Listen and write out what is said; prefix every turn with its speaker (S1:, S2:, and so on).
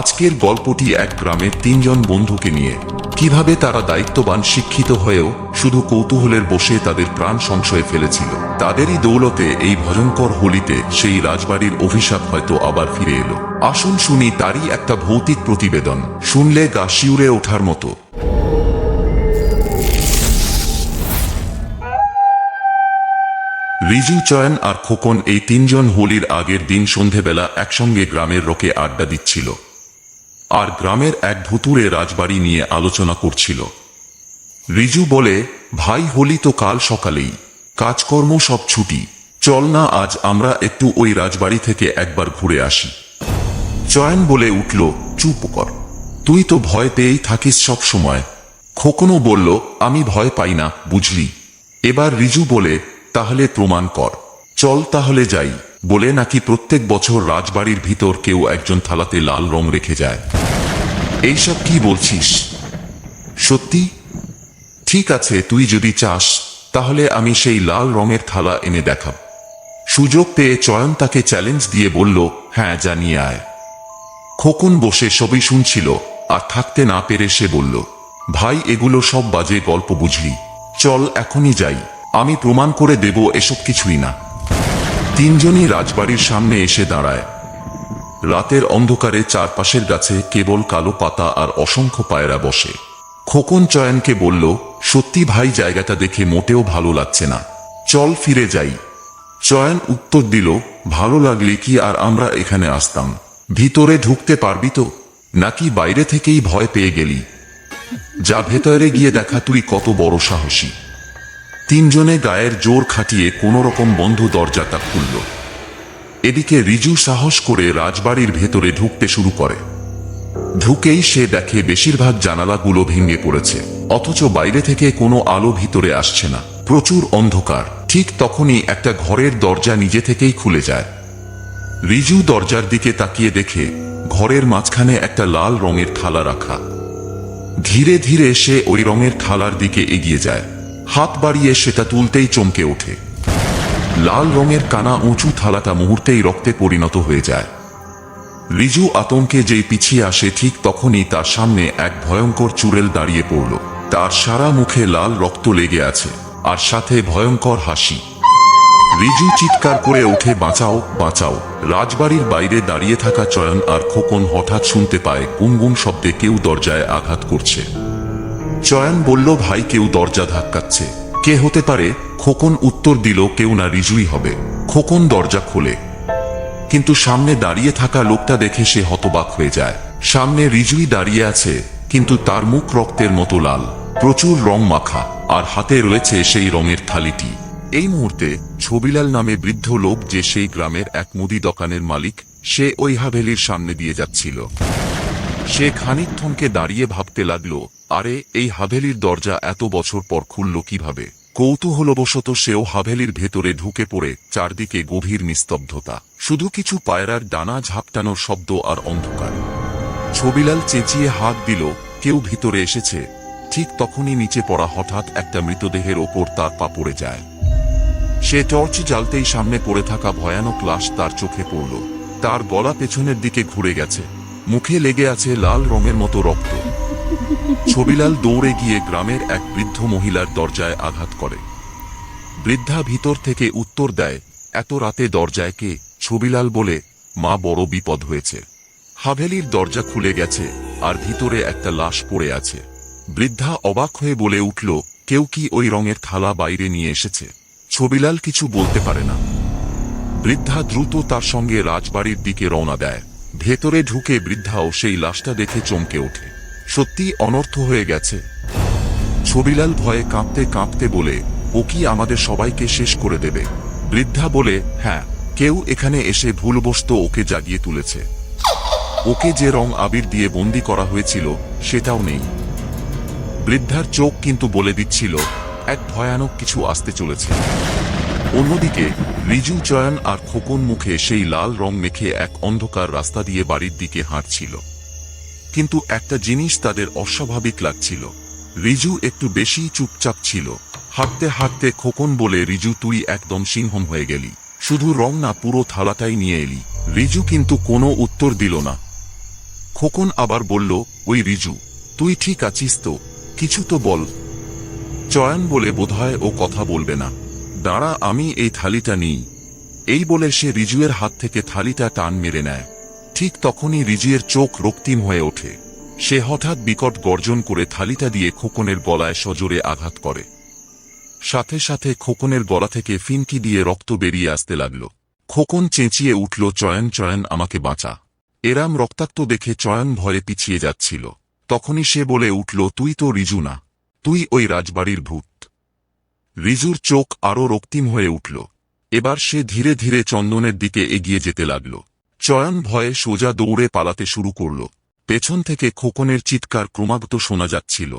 S1: আজকের গল্পটি এক গ্রামের তিনজন বন্ধুকে নিয়ে। কীভাবে তারা দায়িত্ববান, শিক্ষিত হয়েও শুধু কৌতূহলের বসে তাদের প্রাণ সংশয়ে ফেলেছিল। তাদেরই দৌলতে এই ভয়ঙ্কর হোলিতে সেই রাজবাড়ির অভিশাপ হয়তো আবার ফিরে এলো। আসুন শুনি তারই একটা ভৌতিক প্রতিবেদন। শুনলে গা শিউরে ওঠার মতো। রিজু চয়ন আর খোকন এই তিনজন হোলির আগের দিন সন্ধেবেলা একসঙ্গে গ্রামের রোকে আড্ডা দিচ্ছিল। আর গ্রামের এক ভুতুরে রাজবাড়ি নিয়ে আলোচনা করছিল। রিজু বলে, ভাই হোলি তো কাল সকালেই। কাজকর্ম সব ছুটি। চল না, আজ আমরা একটু ওই রাজবাড়ি থেকে একবার ঘুরে আসি। চয়ন বলে উঠল, চুপ কর। তুই তো ভয় পেয়েই থাকিস সব সময়। খোকনও বলল, আমি ভয় পাই না, বুঝলি? এবার রিজু বলে, তাহলে প্রমাণ কর। চল তাহলে যাই। বলে নাকি প্রত্যেক বছর রাজবাড়ির ভিতর কেউ একজন থালাতে লাল রং রেখে যায়। এইসব কি বলছিস? সত্যি? ঠিক আছে, তুই যদি চাস, তাহলে আমি সেই লাল রঙের থালা এনে দেখাব। সুযোগ পেয়ে চয়ন তাকে চ্যালেঞ্জ দিয়ে বলল হ্যাঁ জানিয়ে আয়। খোকন বসে সবই শুনছিল, আর থাকতে না পেরে সে বলল, ভাই, এগুলো সব বাজে গল্প বুঝলি। চল, এখনই যাই। আমি প্রমাণ করে দেব এসব কিছুই না। তিনজনই রাজবাড়ির সামনে এসে দাঁড়ায়। রাতের অন্ধকারে চারপাশের গাছে কেবল কালো পাতা আর অসংখ্য পায়রা বসে। খোকন চয়নকে বলল, সত্যি ভাই, জায়গাটা দেখে মোটেও ভালো লাগছে না। চল ফিরে যাই। চয়ন উত্তর দিল, ভালো লাগলে কি আর আমরা এখানে আসতাম? ভিতরে ঢুকতে পারবি তো? নাকি বাইরে থেকেই ভয় পেয়ে গেলি? যা ভেতরে গিয়ে দেখা, তুই কত বড় সাহসী। তিনজনে গায়ের জোর খাটিয়ে কোনো রকম বন্ধ দরজাটা খুলল। এদিকে রিজু সাহস করে রাজবাড়ির ভেতরে ঢুকতে শুরু করে। ঢুকেই সে দেখে বেশিরভাগ জানালাগুলো ভেঙে পড়েছে, অথচ বাইরে থেকে কোনো আলো ভিতরে আসছে না। প্রচুর অন্ধকার, ঠিক তখনই একটা ঘরের দরজা নিজে থেকেই খুলে যায়। রিজু দরজার দিকে তাকিয়ে দেখে ঘরের মাঝখানে একটা লাল রঙের থালা রাখা। ধীরে ধীরে সে ওই রঙের থালার দিকে এগিয়ে যায়। হাত বাড়িয়ে সেটা তুলতেই চমকে ওঠে। লাল রঙের কানা উঁচু থালাটা মুহূর্তেই রক্তে পরিণত হয়ে যায়। রিজু আতঙ্কে যেই পিছিয়ে আসে ঠিক তখনই তার সামনে এক ভয়ঙ্কর চুড়েল দাঁড়িয়ে পড়ল। তার সারা মুখে লাল রক্ত লেগে আছে, আর সাথে ভয়ঙ্কর হাসি। রিজু চিৎকার করে ওঠে, বাঁচাও বাঁচাও। রাজবাড়ির বাইরে দাঁড়িয়ে থাকা চয়ন আর খোকন হঠাৎ শুনতে পায় গুনগুন শব্দে কেউ দরজায় আঘাত করছে। চয়ন বলল, ভাই, কেউ দরজা ধাক্কাচ্ছে। কে হতে পারে? খোকন উত্তর দিল, কেউ না, রিজুই হবে। খোকন দরজা খোলে। কিন্তু সামনে দাঁড়িয়ে থাকা লোকটা দেখে সে হতবাক হয়ে যায়। সামনে রিজুই দাঁড়িয়ে আছে, কিন্তু তার মুখ রক্তের মতো লাল। প্রচুর রং মাখা, আর হাতে রয়েছে সেই রঙের থালিটি। এই মুহূর্তে ছবিলাল নামে বৃদ্ধ লোক যে সেই গ্রামের এক মুদি দোকানের মালিক, সে ওই হাভেলির সামনে দিয়ে যাচ্ছিল। সে খানিক থমকে দাঁড়িয়ে ভাবতে লাগল, আরে, এই হাভেলির দরজা এত বছর পর খুলল কীভাবে? কৌতূহলবশত সেও হাভেলির ভেতরে ঢুকে পড়ে, চারদিকে গভীর নিস্তব্ধতা। শুধু কিছু পায়রার ডানা ঝাপটানোর শব্দ আর অন্ধকার। ছবিলাল চেঁচিয়ে হাত দিল, কেউ ভিতরে এসেছে? ঠিক তখনই নিচে পড়া হঠাৎ একটা মৃতদেহের ওপর তার পা পড়ে যায়। সে টর্চ জ্বালতেই সামনে পড়ে থাকা ভয়ানক লাশ তার চোখে পড়ল। তার গলা পেছনের দিকে ঘুরে গেছে। মুখে লেগে আছে লাল রঙের মতো রক্ত। ছবিলাল দৌড়ে গিয়ে গ্রামের এক বৃদ্ধ মহিলার দরজায় আঘাত করে। বৃদ্ধা ভিতর থেকে উত্তর দেয়, এত রাতে দরজায় কে? ছবিলাল বলে, মা বড় বিপদ হয়েছে। হাভেলির দরজা খুলে গেছে আর ভিতরে একটা লাশ পড়ে আছে। বৃদ্ধা অবাক হয়ে বলে উঠল, কেউ কি ওই রঙের থালা বাইরে নিয়ে এসেছে? ছবিলাল কিছু বলতে পারে না। বৃদ্ধা দ্রুত তার সঙ্গে রাজবাড়ির দিকে রওনা দেয়। ভেতরে ঢুকে বৃদ্ধাও সেই লাশটা দেখে চমকে ওঠে। সত্যি অনর্থ হয়ে গেছে। ছবিলাল ভয়ে কাঁপতে কাঁপতে বলে, ও কি আমাদের সবাইকে শেষ করে দেবে? বৃদ্ধা বলে হ্যাঁ কেউ এখানে এসে ভুলবশত ওকে জাগিয়ে তুলেছে। ওকে যে রং আবির দিয়ে বন্দি করা হয়েছিল, সেটাও নেই। বৃদ্ধার চোখ কিন্তু বলে দিচ্ছিল, এক ভয়ানক কিছু আসতে চলেছে। অন্যদিকে রিজু চয়ন আর খোকন মুখে সেই লাল রং মেখে এক অন্ধকার রাস্তা দিয়ে বাড়ির দিকে হাঁটছিল। কিন্তু একটা জিনিস তাদের অস্বাভাবিক লাগছিল। রিজু একটু বেশি চুপচাপ ছিল। হাঁটতে হাঁটতে খোকন বলে, রিজু, তুই একদম সিংহম হয়ে গেলি। শুধু রং না, পুরো থালাটাই নিয়ে এলি। রিজু কিন্তু কোনো উত্তর দিল না। খোকন আবার বলল, ওই রিজু, তুই ঠিক আছিস তো, কিছু তো বল। চয়ন বলে, বোধহয় ও কথা বলবে না। দাঁড়া, আমি এই থালিটা নিই। এই বলে সে রিজুয়ের হাত থেকে থালিটা টান মেরে নেয়। ঠিক তখনই রিজুয়ের চোখ রক্তিম হয়ে ওঠে। সে হঠাৎ বিকট গর্জন করে থালিটা দিয়ে খোকনের গলায় সজোরে আঘাত করে। সাথে সাথে খোকনের গলা থেকে ফিনকি দিয়ে রক্ত বেরিয়ে আসতে লাগল। খোকন চেঁচিয়ে উঠল, চয়ন চয়ন, আমাকে বাঁচা। এরাম রক্তাক্ত দেখে চয়ন ভয়ে পিছিয়ে যাচ্ছিল। তখনই সে বলে উঠল, তুই তো রিজু না। তুই ওই রাজবাড়ির ভূত। রিজুর চোখ আরও রক্তিম হয়ে উঠল। এবার সে ধীরে ধীরে চন্দনের দিকে এগিয়ে যেতে লাগল। চয়ন ভয়ে সোজা দৌড়ে পালাতে শুরু করল। পেছন থেকে খোকনের চিৎকার ক্রমাগত শোনা যাচ্ছিল।